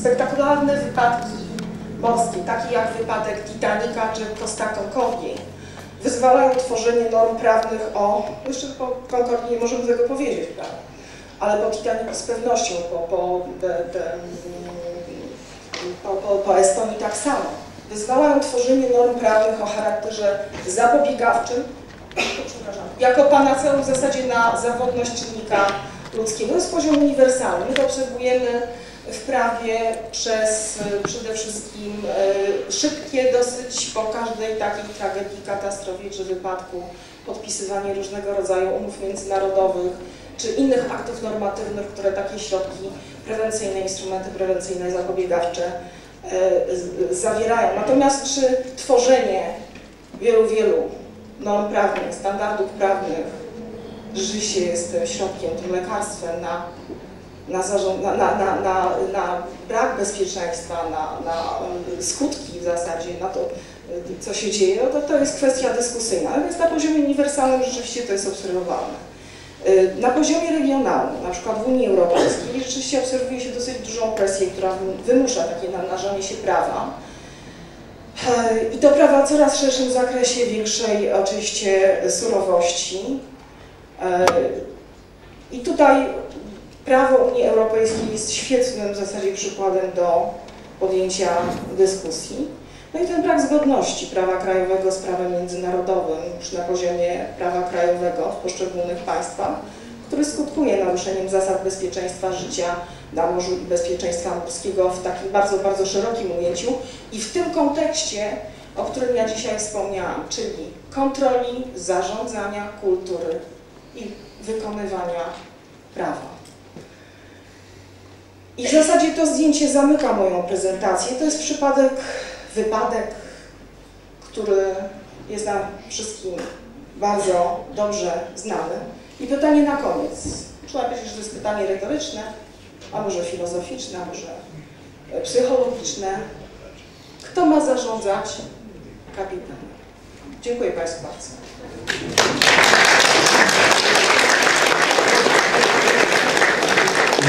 Spektakularne wypadki morskie, takie jak wypadek Titanica czy Costa Concordia, wyzwalają tworzenie norm prawnych o, jeszcze po Concordii nie możemy tego powiedzieć, prawda? ale po Titanicu z pewnością, po, po, po, po, po Estonii tak samo. Wyzwalają tworzenie norm prawnych o charakterze zapobiegawczym, jako panaceum w zasadzie na zawodność czynnika ludzkiego. Jest poziom uniwersalny. My to obserwujemy w prawie przez przede wszystkim e, szybkie dosyć po każdej takiej tragedii, katastrofie czy wypadku podpisywanie różnego rodzaju umów międzynarodowych czy innych aktów normatywnych, które takie środki prewencyjne, instrumenty prewencyjne, zapobiegawcze e, zawierają. Natomiast czy tworzenie wielu, wielu norm prawnych, standardów prawnych, życie jest środkiem, tym lekarstwem na, na, zarząd, na, na, brak bezpieczeństwa, na, na skutki w zasadzie, na to, co się dzieje, no to, to jest kwestia dyskusyjna. Natomiast na poziomie uniwersalnym rzeczywiście to jest obserwowalne. Na poziomie regionalnym, na przykład w Unii Europejskiej, rzeczywiście obserwuje się dosyć dużą presję, która wymusza takie namnażanie się prawa. I to prawa w coraz szerszym zakresie, większej oczywiście surowości. I tutaj prawo Unii Europejskiej jest świetnym w zasadzie przykładem do podjęcia dyskusji. No i ten brak zgodności prawa krajowego z prawem międzynarodowym na poziomie prawa krajowego w poszczególnych państwach, który skutkuje naruszeniem zasad bezpieczeństwa życia na morzu i bezpieczeństwa morskiego w takim bardzo, bardzo szerokim ujęciu i w tym kontekście, o którym ja dzisiaj wspomniałam, czyli kontroli, zarządzania, kultury i wykonywania prawa. I w zasadzie to zdjęcie zamyka moją prezentację. To jest przypadek wypadek, który jest nam wszystkim bardzo dobrze znany. I pytanie na koniec. Trzeba powiedzieć, że to jest pytanie retoryczne, a może filozoficzne, a może psychologiczne. Kto ma zarządzać kapitanem? Dziękuję Państwu bardzo.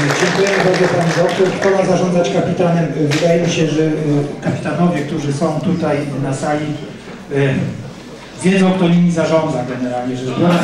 Dziękujemy bardzo Pani Doktor. Kto ma zarządzać kapitanem? Wydaje mi się, że e, kapitanowie, którzy są tutaj na sali, e, wiedzą, kto nimi zarządza generalnie rzecz biorąc.